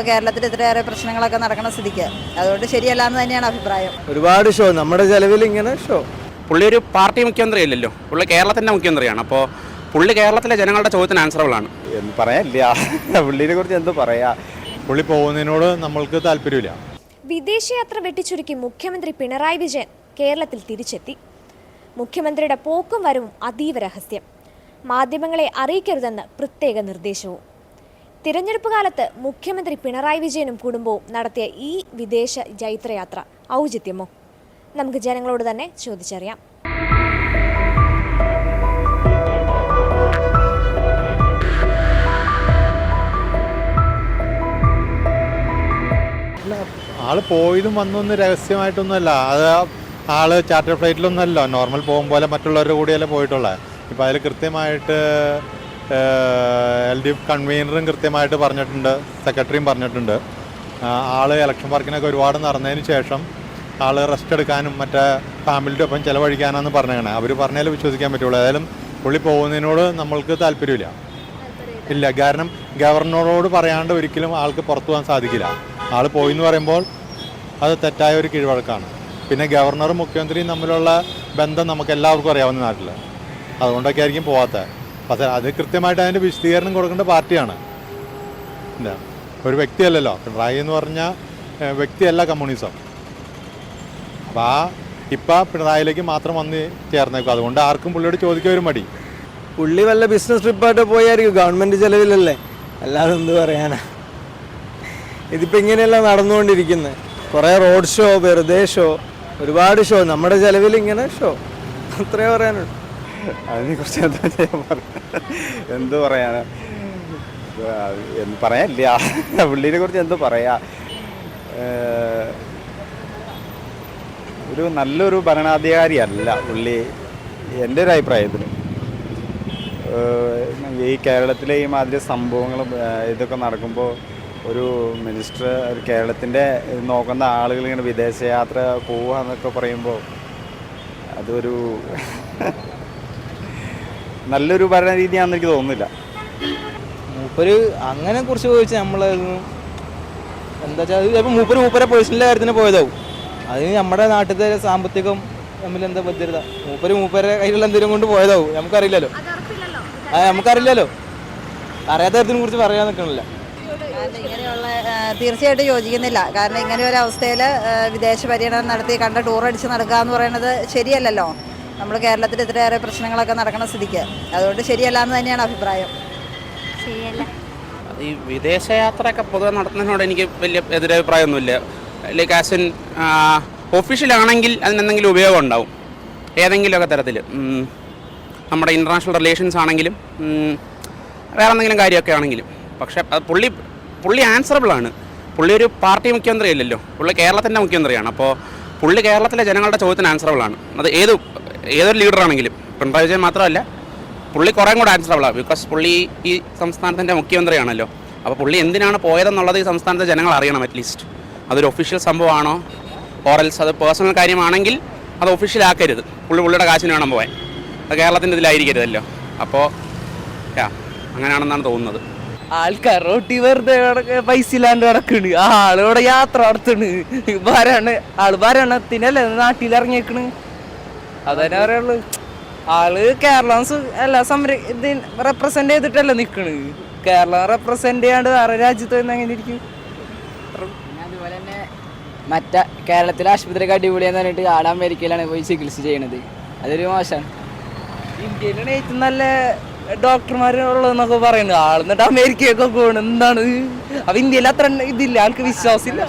നമ്മൾ കേരളത്തിൽ ഇത്രയേറെ പ്രശ്നങ്ങളൊക്കെ നടക്കുന്ന സ്ഥിതിക്ക്. അതുകൊണ്ട് ശരിയല്ല എന്ന് തന്നെയാണ് അഭിപ്രായം. ഒരുപാട് ഷോ നമ്മുടെ ചെലവിൽ ഇങ്ങനെ ഷോ പുള്ളി ഒരു പാർട്ടി മുഖ്യമന്ത്രി അല്ലല്ലോ പുള്ളി കേരളത്തിന്റെ മുഖ്യമന്ത്രിയാണ്. അപ്പോൾ പുള്ളി കേരളത്തിലെ ജനങ്ങളുടെ ചോദ്യത്തിന് ആൻസറബിൾ ആണ്. എന്ന് പറയാനില്ല. പുള്ളിനെ കുറിച്ച് എന്ത് പറയാ? പുള്ളി പോകുന്നതിനോട് നമ്മൾക്ക് താല്പര്യമില്ല. വിദേശയാത്ര വെട്ടിച്ചുരുക്കി മുഖ്യമന്ത്രി പിണറായി വിജയൻ കേരളത്തിൽ തിരിച്ചെത്തി. മുഖ്യമന്ത്രിയുടെ പോക്കും വരവും അതീവ രഹസ്യം. മാധ്യമങ്ങളെ അറിയിക്കരുതെന്ന് പ്രത്യേക നിർദ്ദേശവും. തിരഞ്ഞെടുപ്പ് കാലത്ത് മുഖ്യമന്ത്രി പിണറായി വിജയനും കുടുംബവും നടത്തിയ ഈ വിദേശ ജൈത്രയാത്ര ഔചിത്യമോ? നമുക്ക് ജനങ്ങളോട് തന്നെ ചോദിച്ചറിയാം. ആൾ പോയതും വന്നൊന്നും രഹസ്യമായിട്ടൊന്നുമല്ല. അത് ആൾ ചാർട്ടർ ഫ്ലൈറ്റിലൊന്നുമല്ല നോർമൽ പോകും പോലെ മറ്റുള്ളവരുടെ കൂടെയല്ലേ പോയിട്ടുള്ളത് ഇപ്പം അതിൽ കൃത്യമായിട്ട് എൽ ഡി എഫ് കൺവീനറും കൃത്യമായിട്ട് പറഞ്ഞിട്ടുണ്ട് സെക്രട്ടറിയും പറഞ്ഞിട്ടുണ്ട്. ആൾ ഇലക്ഷൻ വർക്കിനൊക്കെ ഒരുപാട് നടന്നതിന് ശേഷം ആൾ റെസ്റ്റ് എടുക്കാനും മറ്റേ ഫാമിലിയുടെ ഒപ്പം ചിലവഴിക്കാനാണെന്ന് പറഞ്ഞേക്കണേ. അവർ പറഞ്ഞാലേ വിശ്വസിക്കാൻ പറ്റുള്ളൂ. ഏതായാലും പുള്ളി പോകുന്നതിനോട് നമ്മൾക്ക് താല്പര്യമില്ല. ഇല്ല കാരണം ഗവർണറോട് പറയാണ്ട് ഒരിക്കലും ആൾക്ക് പുറത്തു പോകാൻ സാധിക്കില്ല. ആൾ പോയി എന്ന് പറയുമ്പോൾ അത് തെറ്റായ ഒരു കീഴ്വഴക്കാണ്. പിന്നെ ഗവർണറും മുഖ്യമന്ത്രിയും തമ്മിലുള്ള ബന്ധം നമുക്ക് എല്ലാവർക്കും അറിയാവുന്ന നാട്ടിൽ അതുകൊണ്ടൊക്കെ ആയിരിക്കും പോവാത്തത് പക്ഷേ അത് കൃത്യമായിട്ട് അതിന്റെ വിശദീകരണം കൊടുക്കേണ്ട പാർട്ടിയാണ്. എന്താ? ഒരു വ്യക്തിയല്ലല്ലോ. പിണറായി എന്ന് പറഞ്ഞാൽ വ്യക്തിയല്ല കമ്മ്യൂണിസം. അപ്പോൾ ആ ഇപ്പം പിണറായിലേക്ക് മാത്രം വന്ന് ചേർന്നേക്കും. അതുകൊണ്ട് ആർക്കും പുള്ളിയോട് ചോദിക്കാൻ ഒരു മടി. പുള്ളി വല്ല ബിസിനസ് ട്രിപ്പായിട്ട് പോയായിരിക്കും. ഗവൺമെന്റ് ചിലവിലല്ലേ. അല്ലാതെ എന്ത് പറയാനാ? ഇതിപ്പോൾ ഇങ്ങനെയല്ല നടന്നുകൊണ്ടിരിക്കുന്നത് കുറേ റോഡ് ഷോ വെറുതെ ഷോ ഒരുപാട് ഷോ. നമ്മുടെ ചെലവിൽ ഇങ്ങനെ ഷോ. അത്രേ പറയാനുള്ളൂ. അതിനെ കുറിച്ച് എന്താ ചെയ്യാൻ പറയാ എന്ത് പറയാനാ എന്ന് പറയാനില്ല. പുള്ളീനെ കുറിച്ച് എന്ത് പറയാ? ഒരു നല്ലൊരു ഭരണാധികാരി അല്ല പുള്ളി എന്റെ ഒരു അഭിപ്രായത്തിൽ ഈ കേരളത്തിലെ ഈ മാതിരി സംഭവങ്ങളും ഇതൊക്കെ നടക്കുമ്പോൾ ഒരു മിനിസ്റ്റർ ഒരു കേരളത്തിന്റെ നോക്കുന്ന ആളുകൾ ഇങ്ങനെ വിദേശയാത്ര പോവുക എന്നൊക്കെ പറയുമ്പോൾ അതൊരു നല്ലൊരു ഭരണരീതിയാണെന്ന് എനിക്ക് തോന്നുന്നില്ല. മൂപ്പര് അങ്ങനെ കുറിച്ച് ചോദിച്ചാൽ നമ്മളായിരുന്നു എന്താ വെച്ചാൽ അത് ചിലപ്പോൾ മൂപ്പര് മൂപ്പരെ പേഴ്സണൽ കാര്യത്തിന് പോയതാവും. അത് നമ്മുടെ നാട്ടിലത്തെ സാമ്പത്തികം തമ്മിൽ എന്താ ഭദ്രത മൂപ്പര് മൂപ്പരെ കയ്യിലുള്ള എന്തെങ്കിലും കൊണ്ട് പോയതാവും. നമുക്കറിയില്ലല്ലോ. ആ നമുക്കറിയില്ലല്ലോ. അറിയാത്ത കാര്യത്തിനെ കുറിച്ച് പറയാൻ നിൽക്കണില്ല ഇങ്ങനെയുള്ള തീർച്ചയായിട്ടും യോജിക്കുന്നില്ല. കാരണം ഇങ്ങനെ ഒരു അവസ്ഥയിൽ വിദേശ പര്യടനം നടത്തി കണ്ട ടൂർ അടിച്ച് നടക്കുക എന്ന് പറയുന്നത് ശരിയല്ലല്ലോ. നമ്മൾ കേരളത്തിൽ ഇത്രയേറെ പ്രശ്നങ്ങളൊക്കെ നടക്കുന്ന സ്ഥിതിക്ക്. അതുകൊണ്ട് ശരിയല്ല എന്ന് തന്നെയാണ് അഭിപ്രായം. ഈ വിദേശയാത്രയൊക്കെ പൊതുവെ നടത്തുന്നതിനോട് എനിക്ക് വലിയ എതിരഭിപ്രായമൊന്നുമില്ല. ലൈക്ക് ആസ് ഇൻ ഒഫീഷ്യലാണെങ്കിൽ അതിനെന്തെങ്കിലും ഉപയോഗം ഉണ്ടാവും. ഏതെങ്കിലുമൊക്കെ തരത്തിൽ നമ്മുടെ ഇന്റർനാഷണൽ റിലേഷൻസ് ആണെങ്കിലും വേറെ എന്തെങ്കിലും കാര്യമൊക്കെ ആണെങ്കിലും. പക്ഷേ അത് പുള്ളി പുള്ളി ആൻസറബിൾ ആണ്. പുള്ളി ഒരു പാർട്ടി മുഖ്യമന്ത്രി അല്ലല്ലോ പുള്ളി കേരളത്തിന്റെ മുഖ്യമന്ത്രിയാണ്. അപ്പോൾ പുള്ളി കേരളത്തിലെ ജനങ്ങളുടെ ചോദ്യത്തിന് ആൻസറബിൾ ആണ്. അത് ഏത് ഏതൊരു ലീഡറാണെങ്കിലും പിണറായി വിജയൻ മാത്രമല്ല പുള്ളി കുറേ കൂടെ ആൻസറബിളാണ് ബിക്കോസ് പുള്ളി ഈ സംസ്ഥാനത്തിന്റെ മുഖ്യമന്ത്രിയാണല്ലോ. അപ്പോൾ പുള്ളി എന്തിനാണ് പോയതെന്നുള്ളത് ഈ സംസ്ഥാനത്തെ ജനങ്ങൾ അറിയണം അറ്റ്ലീസ്റ്റ് അതൊരു ഒഫീഷ്യൽ സംഭവമാണോ? ഓറൽസ് അത് പേഴ്സണൽ കാര്യമാണെങ്കിൽ അത് ഒഫീഷ്യൽ ആക്കരുത്. പുള്ളി പുള്ളിയുടെ കാശിന് വേണം പോകാൻ അത് കേരളത്തിന്റെ ഇതിലായിരിക്കരുതല്ലോ. അപ്പോൾ അങ്ങനെയാണെന്നാണ് തോന്നുന്നത്. ആൾക്കാർ റോട്ടി വെറുതെ പൈസ ഇല്ലാണ്ട് കിടക്കണ്. ആളോടെ യാത്ര നടത്തണ്. ഭരണ ആൾ ഭരണത്തിനല്ലേ നാട്ടിൽ ഇറങ്ങിയേക്കണ് അതന്നെ പറയുള്ളു ആൾ കേരളം അല്ല എല്ലാ സംര ഇത് റെപ്രസെന്റ് ചെയ്തിട്ടല്ല നിക്കണ്. കേരളം റെപ്രസെന്റ് ചെയ്യാണ്ട് വേറെ രാജ്യത്ത് നിന്ന് എങ്ങനെ ഇരിക്കും? അതുപോലെ തന്നെ മറ്റേ കേരളത്തിലെ ആശുപത്രിയൊക്കെ അടിപൊളിയാന്ന് പറഞ്ഞിട്ട് ആട് അമേരിക്കയിലാണ് പോയി ചികിത്സ ചെയ്യണത്. അതൊരു മോശമാണ്. ഇന്ത്യയിലാണ് ഏറ്റവും നല്ല ഡോക്ടർമാർ ഉള്ളതെന്നൊക്കെ പറയുന്നത് ആൾ എന്നിട്ട് അമേരിക്കയൊക്കെ പോകണം എന്താണ്? അപ്പൊ ഇന്ത്യയിൽ അത്ര ഇതില്ല. ആൾക്ക് വിശ്വാസമില്ല.